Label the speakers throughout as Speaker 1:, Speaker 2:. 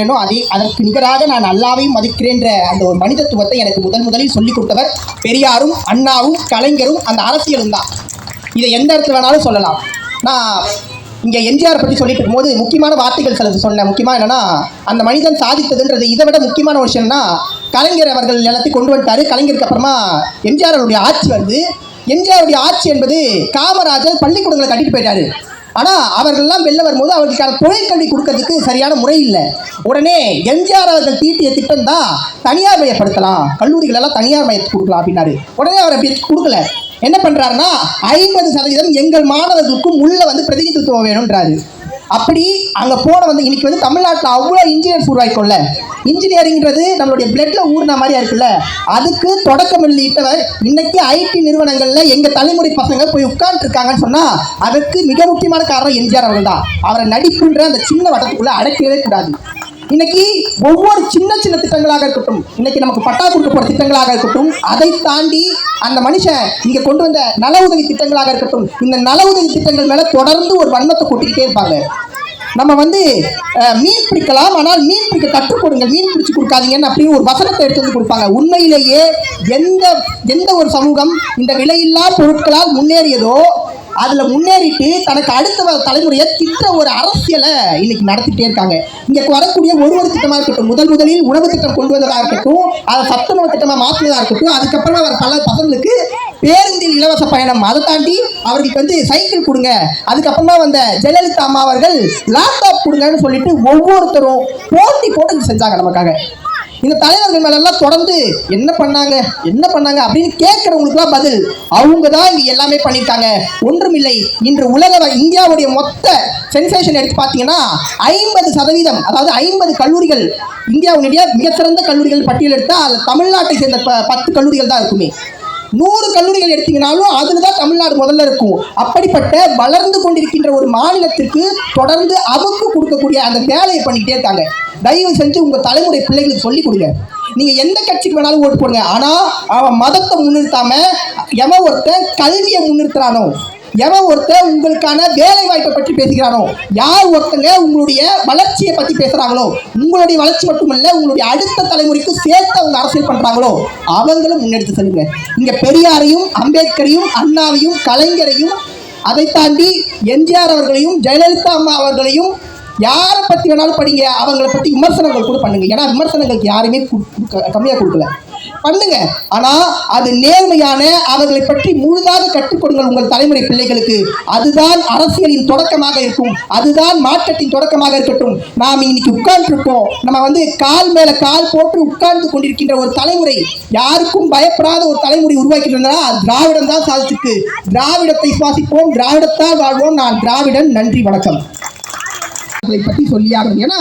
Speaker 1: மதிக்கிறேனோ அதே அதற்கு நிகராக நான் அல்லாவையும் மதிக்கிறேன்ற அந்த ஒரு மனிதத்துவத்தை எனக்கு முதன் முதலில் சொல்லிக் கொடுத்தவர் பெரியாரும் அண்ணாவும் கலைஞரும் அந்த அரசியலும் தான். இதை எந்த இடத்துல வேணாலும் சொல்லலாம். நான் இங்கே எம்ஜிஆர் பற்றி சொல்லிட்டு இருக்கும்போது முக்கியமான வார்த்தைகள் சிலது சொன்னேன். முக்கியமாக என்னன்னா அந்த மனிதன் சாதித்ததுன்றது இதை விட முக்கியமான ஒரு விஷயம்னா கலைஞர் அவர்கள் எல்லாத்தையும் கொண்டு வந்துட்டாரு. கலைஞருக்கு அப்புறமா எம்ஜிஆர் அவருடைய ஆட்சி வந்து எம்ஜிஆருடைய ஆட்சி என்பது காமராஜர் பள்ளிக்கூடங்களை கட்டிட்டு போயிட்டாரு. ஆனால் அவர்கள்லாம் வெளில வரும்போது அவர்களுக்கான தொழிற்கல்வி கொடுக்கறதுக்கு சரியான முறை இல்லை உடனே எம்ஜிஆர் அவர்கள் தீட்டிய திட்டம் தான் தனியார் மயப்படுத்தலாம். கல்லூரிகளெல்லாம் தனியார் மயத்துக்கு கொடுக்கலாம் அப்படின்னாரு. உடனே அவரை அப்படி கொடுக்கல. என்ன பண்ணுறாருன்னா ஐம்பது சதவீதம் எங்கள் மாணவர்களுக்கும் உள்ள வந்து பிரதிநிதித்துவம் வேணுன்றாரு அப்படி அங்கே போன வந்து இன்னைக்கு வந்து தமிழ்நாட்டில் அவ்வளோ இன்ஜினியர்ஸ் உருவாக்கிக்கொள்ள. இன்ஜினியரிங்கிறது நம்மளுடைய பிளட்ல ஊறின மாதிரியா இருக்குல்ல. அதுக்கு தொடக்கம் வெளியிட்டவர் இன்னைக்கு ஐடி நிறுவனங்கள்ல எங்க தலைமுறை பசங்க போய் உட்கார்ந்துருக்காங்கன்னு சொன்னா அதற்கு மிக முக்கியமான காரணம் எம்ஜிஆர் அவர்கள் தான் அவரை நடிப்புன்ற அந்த சின்ன வட்டத்துக்குள்ள அடைக்கவே கூடாது. இன்னைக்கு ஒவ்வொரு சின்ன சின்ன திட்டங்களாக இருக்கட்டும் இன்னைக்கு நமக்கு பட்டா கொடுக்க போற திட்டங்களாக இருக்கட்டும் அதை தாண்டி அந்த மனுஷன் இங்க கொண்டு வந்த நல உதவி திட்டங்களாக இருக்கட்டும் இந்த நல உதவி திட்டங்கள் மேல தொடர்ந்து ஒரு வன்மத்தை கொட்டிக்கிட்டே இருப்பாங்க. நம்ம வந்து மீன் பிடிக்கலாம் ஆனால் மீன் பிடிக்க கற்றுக் கொடுங்க மீன் பிடிச்சு கொடுக்காதீங்கன்னு அப்படின்னு ஒரு வசனத்தை எடுத்து வந்து கொடுப்பாங்க. உண்மையிலேயே எந்த எந்த ஒரு சமூகம் இந்த விலையில்லா பொருட்களால் முன்னேறியதோ அதில் முன்னேறிட்டு தனக்கு அடுத்த தலைமுறையை திட்ட ஒரு அரசியலை இன்னைக்கு நடத்திட்டே இருக்காங்க. இங்கே வரக்கூடிய ஒரு ஒரு திட்டமாக இருக்கட்டும் முதல் முதலில் உணவு திட்டம் கொண்டு வந்ததாக இருக்கட்டும் அதை சத்துணவு திட்டமாக மாற்றினதாக இருக்கட்டும் அதுக்கப்புறமா அவர் பல பசங்களுக்கு பேருந்தில் இலவச பயணம். அதை தாண்டி அவர்களுக்கு வந்து சைக்கிள் கொடுங்க. அதுக்கப்புறமா வந்த ஜெயலலிதா அம்மா அவர்கள் லேப்டாப் கொடுங்கன்னு சொல்லிட்டு ஒவ்வொருத்தரும் போட்டி போட்டு செஞ்சாங்க நமக்காக. இந்த தலைவர்கள் மேலெல்லாம் தொடர்ந்து என்ன பண்ணாங்க? என்ன பண்ணாங்க? அப்படின்னு கேட்குறவங்களுக்குலாம் பதில் அவங்க தான் இங்கே எல்லாமே பண்ணிட்டாங்க ஒன்றுமில்லை. இன்று உலக இந்தியாவுடைய மொத்த சென்சேஷன் எடுத்து பார்த்தீங்கன்னா ஐம்பது சதவீதம் அதாவது ஐம்பது கல்லூரிகள் இந்தியாவுடைய மிகச்சிறந்த கல்லூரிகள் பட்டியல் எடுத்தால் தமிழ்நாட்டை சேர்ந்த பத்து கல்லூரிகள் தான் இருக்குமே. நூறு கல்லூரிகள் எடுத்தீங்கனாலும் அதில் தான் தமிழ்நாடு முதல்ல இருக்கும். அப்படிப்பட்ட வளர்ந்து கொண்டிருக்கின்ற ஒரு மாநிலத்திற்கு தொடர்ந்து அவுக்கு கொடுக்கக்கூடிய அந்த வேலையை பண்ணிக்கிட்டே இருக்காங்க. தயவு செஞ்சு உங்கள் தலைமுறை பிள்ளைகளுக்கு சொல்லிக் கொடுங்க. நீங்கள் எந்த கட்சிக்கு வேணாலும் ஓட்டு போடுங்க. ஆனால் அவன் மதத்தை முன்னிறுத்தாமல் எவன் ஒருத்தன் கல்வியை முன்னிறுத்துறானோ எவன் ஒருத்தர் உங்களுக்கான வேலை வாய்ப்பை பற்றி பேசுகிறானோ யார் ஒருத்தங்க உங்களுடைய வளர்ச்சியை பற்றி பேசுகிறாங்களோ உங்களுடைய வளர்ச்சி மட்டுமல்ல உங்களுடைய அடுத்த தலைமுறைக்கு சேர்த்து அவங்க அரசியல் பண்ணுறாங்களோ அவங்களும் முன்னெடுத்து செல்லுங்க. இங்கே பெரியாரையும் அம்பேத்கரையும் அண்ணாவையும் கலைஞரையும் அதை தாண்டி எம்ஜிஆர் அவர்களையும் ஜெயலலிதா அம்மா அவர்களையும் யாரை பற்றி வேணாலும் படிங்க அவங்கள பற்றி விமர்சனங்கள் கூட பண்ணுங்க. ஏன்னா விமர்சனங்களுக்கு யாருமே கம்மியாக கொடுக்கல. பண்ணுங்க. ஆனால் அது நேர்மையான அவர்களை பற்றி முழுதாக கற்றுக்கொடுங்கள் உங்கள் தலைமுறை பிள்ளைகளுக்கு. அதுதான் அரசியலின் தொடக்கமாக இருக்கும். அதுதான் மாற்றத்தின் தொடக்கமாக இருக்கட்டும். நாம் இன்னைக்கு உட்கார்ந்துருக்கோம் நம்ம வந்து கால் மேல கால் போட்டு உட்கார்ந்து கொண்டிருக்கின்ற ஒரு தலைமுறை. யாருக்கும் பயப்படாத ஒரு தலைமுறை உருவாக்கிட்டு திராவிடம் தான் சாதிச்சிருக்கு. திராவிடத்தை சுவாசிப்போம். திராவிடத்தால் வாழ்வோம். நான் திராவிடன். நன்றி வணக்கம். அதை பற்றி சொல்லியாகணும். ஏன்னா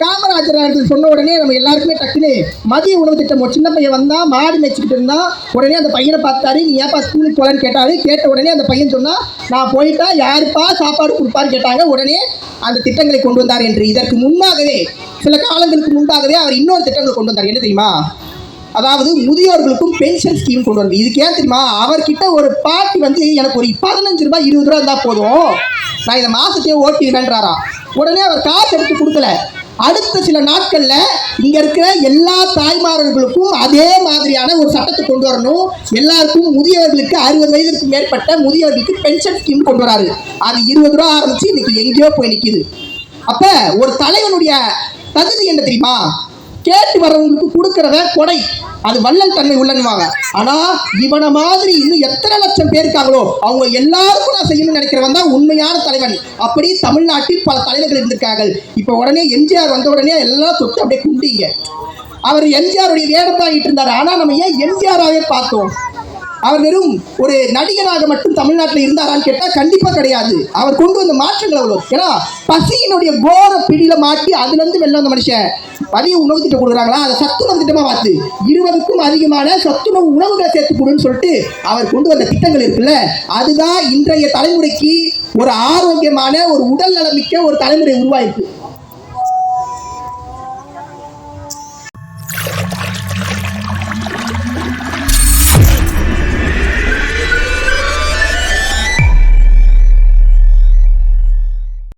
Speaker 1: காமராஜர் அவர்கள் சொன்ன உடனே நம்ம எல்லாருக்குமே டக்குனு மதிய உணவு திட்டம் ஒரு சின்ன பையன் வந்தா மாடு மேய்ச்சிக்கிட்டு இருந்தா உடனே அந்த பையனை பார்த்தாரு நீ ஏப்பா ஸ்கூலுக்கு போகலான்னு கேட்டாரு? கேட்ட உடனே அந்த பையன் சொன்னா நான் போயிட்டா யாருப்பா சாப்பாடு கொடுப்பான்னு கேட்டாங்க. உடனே அந்த திட்டங்களை கொண்டு வந்தார் என்று. இதற்கு முன்னாகவே சில காலங்களுக்கு முன்பாகவே அவர் இன்னொரு திட்டங்களை கொண்டு வந்தார். என்ன தெரியுமா? அதாவது முதியோர்களுக்கும் பென்ஷன் ஸ்கீம் கொண்டு வந்து இதுக்கு ஏன் தெரியுமா? அவர்கிட்ட ஒரு பாட்டி வந்து எனக்கு ஒரு பதினஞ்சு ரூபாய் இருபது ரூபா இருந்தால் போதும். நான் இதை மாசத்தையே ஓட்டிடுவேன்றாராம் உடனே அவர் காசு எடுத்து கொடுக்கல. அடுத்த சில நாட்கள்ல இங்க இருக்கிற எல்லா தாய்மார்களுக்கும் அதே மாதிரியான ஒரு சட்டத்தை கொண்டு வரணும். எல்லாருக்கும் முதியவர்களுக்கு அறுபது வயதிற்கு மேற்பட்ட முதியவர்களுக்கு பென்ஷன் ஸ்கீம் கொண்டு வராரு. அது இருபது ரூபா ஆரம்பிச்சு இன்னைக்கு எங்கேயோ போய் நிற்கிது அப்ப ஒரு தலைவனுடைய தகுதி என்ன தெரியுமா? கேட்டு வரவங்களுக்கு கொடுக்கறத கொடை. அது வள்ளல் தன்மை உள்ளன்னுவாங்க. ஆனா இவனை மாதிரி இன்னும் எத்தனை லட்சம் பேர் இருக்காங்களோ அவங்க எல்லாருக்கும் நான் செய்யணும்னு நினைக்கிறவன் தான் உண்மையான தலைவன். அப்படி தமிழ்நாட்டில் பல தலைவர்கள் இருந்திருக்கார்கள். இப்போ உடனே எம்ஜிஆர் வந்த உடனே எல்லாம் தொட்டு அப்படியே குண்டிங்க அவர் எம்ஜிஆருடைய வேடம் தாங்கிட்டு இருந்தார். ஆனா நம்ம ஏன் எம்ஜிஆராகவே பார்த்தோம்? அவர் வெறும் ஒரு நடிகராக மட்டும் தமிழ்நாட்டில் இருந்தாரான்னு கேட்டால் கண்டிப்பாக கிடையாது. அவர் கொண்டு வந்த மாற்றங்கள் அவ்வளோ ஏன்னா பசியினுடைய கோர பிடியில் மாட்டி அதுலேருந்து வெளில வந்த மனுஷன் மதிய உணவு திட்டம் கொடுக்குறாங்களா? அதை சத்துணவு திட்டமாக பார்த்து இருபதுக்கும் அதிகமான சத்துணவு உணவுகளை சேர்த்து கொடுன்னு சொல்லிட்டு அவர் கொண்டு வந்த திட்டங்கள் இருக்குல்ல அதுதான் இன்றைய தலைமுறைக்கு ஒரு ஆரோக்கியமான ஒரு உடல் நலமிக்க ஒரு தலைமுறை உருவாயிருக்கு.